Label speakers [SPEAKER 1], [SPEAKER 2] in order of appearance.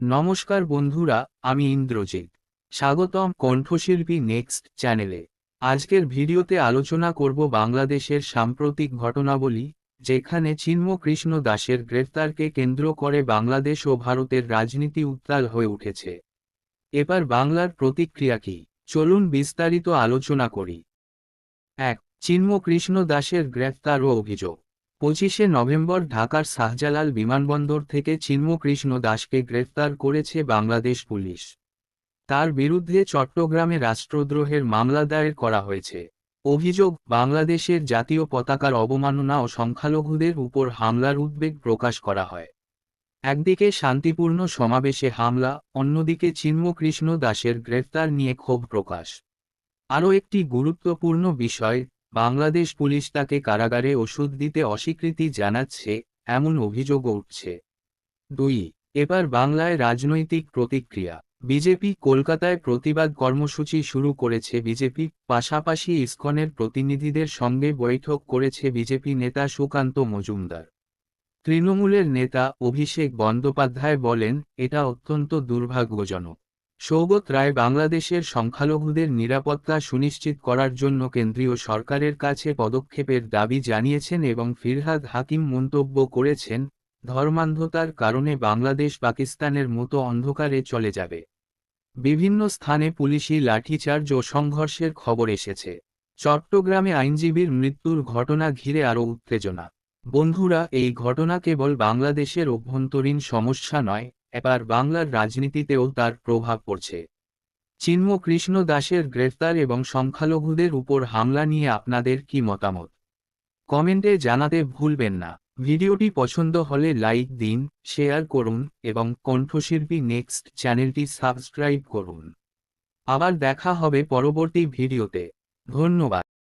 [SPEAKER 1] নমস্কার বন্ধুরা, আমি ইন্দ্রজিৎ। স্বাগতম কণ্ঠশিল্পী নেক্সট চ্যানেলে। আজকের ভিডিওতে আলোচনা করব বাংলাদেশের সাম্প্রতিক ঘটনাবলী, যেখানে চিন্ম কৃষ্ণ দাসের গ্রেফতারকে কেন্দ্র করে বাংলাদেশ ও ভারতের রাজনীতি উত্তাল হয়ে উঠেছে। এবার বাংলার প্রতিক্রিয়া কি? চলুন বিস্তারিত আলোচনা করি। এক চিন্ম কৃষ্ণ দাসের গ্রেফতার ও অভিযোগ। পঁচিশে নভেম্বর ঢাকার শাহজালাল বিমানবন্দর থেকে চিন্মকৃষ্ণ দাসকে গ্রেফতার করেছে বাংলাদেশ পুলিশ। তার বিরুদ্ধে চট্টগ্রামে রাষ্ট্রদ্রোহের মামলা দায়ের করা হয়েছে। অভিযোগ, বাংলাদেশের জাতীয় পতাকার অবমাননা ও সংখ্যালঘুদের উপর হামলার উদ্বেগ প্রকাশ করা হয়। একদিকে শান্তিপূর্ণ সমাবেশে হামলা, অন্যদিকে চিন্মকৃষ্ণ দাসের গ্রেফতার নিয়ে ক্ষোভ প্রকাশ। আরও একটি গুরুত্বপূর্ণ বিষয় বাংলাদেশ পুলিশ তাকে কারাগারে ওষুধ দিতে অস্বীকৃতি জানাচ্ছে, এমন অভিযোগ উঠছে। দুই, এবার বাংলায় রাজনৈতিক প্রতিক্রিয়া। বিজেপি কলকাতায় প্রতিবাদ কর্মসূচি শুরু করেছে বিজেপি, পাশাপাশি ইসকনের প্রতিনিধিদের সঙ্গে বৈঠক করেছে বিজেপি নেতা সুকান্ত মজুমদার। তৃণমূলের নেতা অভিষেক বন্দ্যোপাধ্যায় বলেন, এটা অত্যন্ত দুর্ভাগ্যজনক। সৌগত রায় বাংলাদেশের সংখ্যালঘুদের নিরাপত্তা সুনিশ্চিত করার জন্য কেন্দ্রীয় সরকারের কাছে পদক্ষেপের দাবি জানিয়েছেন এবং ফিরহাদ হাকিম মন্তব্য করেছেন, ধর্মান্ধতার কারণে বাংলাদেশ পাকিস্তানের মতো অন্ধকারে চলে যাবে। বিভিন্ন স্থানে পুলিশি লাঠিচার্জ ও সংঘর্ষের খবর এসেছে। চট্টগ্রামে আইনজীবীর মৃত্যুর ঘটনা ঘিরে আরও উত্তেজনা। বন্ধুরা, এই ঘটনা কেবল বাংলাদেশের অভ্যন্তরীণ সমস্যা নয় এবার বাংলার রাজনীতিতেও তার প্রভাব পড়ছে। চিন্ম কৃষ্ণ দাসের গ্রেফতার এবং সংখ্যালঘুদের উপর হামলা নিয়ে আপনাদের কি মতামত? কমেন্টে জানাতে ভুলবেন না। ভিডিওটি পছন্দ হলে লাইক দিন, শেয়ার করুন এবং কণ্ঠশিল্পী নেক্সট চ্যানেলটি সাবস্ক্রাইব করুন। আবার দেখা হবে পরবর্তী ভিডিওতে। ধন্যবাদ।